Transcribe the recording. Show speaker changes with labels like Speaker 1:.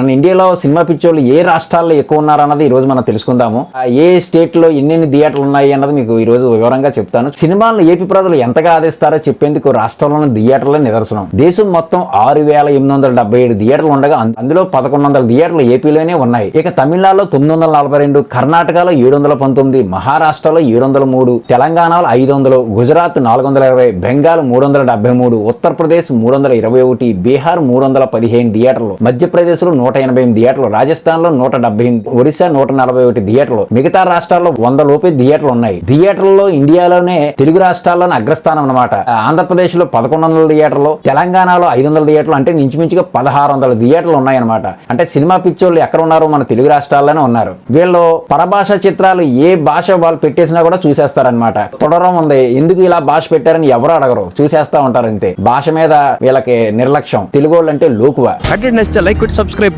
Speaker 1: మన ఇండియాలో సినిమా పిచ్చోళ్ళు ఏ రాష్ట్రాల్లో ఎక్కువ ఉన్నారు అన్నది ఈ రోజు మనం తెలుసుకుందాము. ఆ ఏ స్టేట్లో ఎన్నెన్ని థియేటర్లు ఉన్నాయి అన్నది మీకు ఈ రోజు వివరంగా చెప్తాను. సినిమాలను ఏపీ ప్రజలు ఎంతగా ఆదిస్తారో చెప్పేందుకు రాష్ట్రంలోని థియేటర్ల నిదర్శనం. దేశం మొత్తం ఆరు వేల ఎనిమిది వందల డెబ్బై ఏడు థియేటర్లు ఉండగా అందులో పదకొండు వందల థియేటర్లు ఏపీలోనే ఉన్నాయి. ఇక తమిళనాడులో తొమ్మిది వందల నలభై రెండు కర్ణాటకలో ఏడు వందల పంతొమ్మిది మహారాష్ట్రలో ఏడు వందల మూడు తెలంగాణలో ఐదు వందలు గుజరాత్ నాలుగు వందల ఇరవై బెంగాల్ మూడు వందల డెబ్బై మూడు ఉత్తరప్రదేశ్ మూడు వందల ఇరవై ఒకటి బీహార్ మూడు వందల పదిహేను థియేటర్లు మధ్యప్రదేశ్లో నూట ఎనభై ఎనిమిది థియేటర్లు. రాజస్థాన్లో నూట డెబ్బై ఎనిమిది నూట నలభై ఒకటి థియేటర్లు. మిగతా రాష్ట్రాల్లో వంద లోపే థియేటర్లు ఉన్నాయి. థియేటర్లలో ఇండియాలోనే తెలుగు రాష్ట్రాల్లోనే అగ్రస్థానం అన్నమాట. ఆంధ్రప్రదేశ్లో పదకొండు వందల థియేటర్లు తెలంగాణలో ఐదు వందల థియేటర్లు అంటే ఇంచుమించుగా పదహారు వందల థియేటర్లు ఉన్నాయన్నమాట. అంటే సినిమా పిచ్చోళ్ళు ఎక్కడ ఉన్నారో మన తెలుగు రాష్ట్రాల్లోనే ఉన్నారు. వీళ్ళు పరభాష చిత్రాలు ఏ భాష వాళ్ళు పెట్టేసినా కూడా చూసేస్తారనమాట తొడరం ఉంది. ఎందుకు ఇలా భాష పెట్టారని ఎవరు అడగరు. చూసేస్తా ఉంటారు అంతే. భాష మీద వీళ్ళకి నిర్లక్ష్యం. తెలుగు వాళ్ళు అంటే లోకువ
Speaker 2: లైక్ సబ్స్క్రైబ్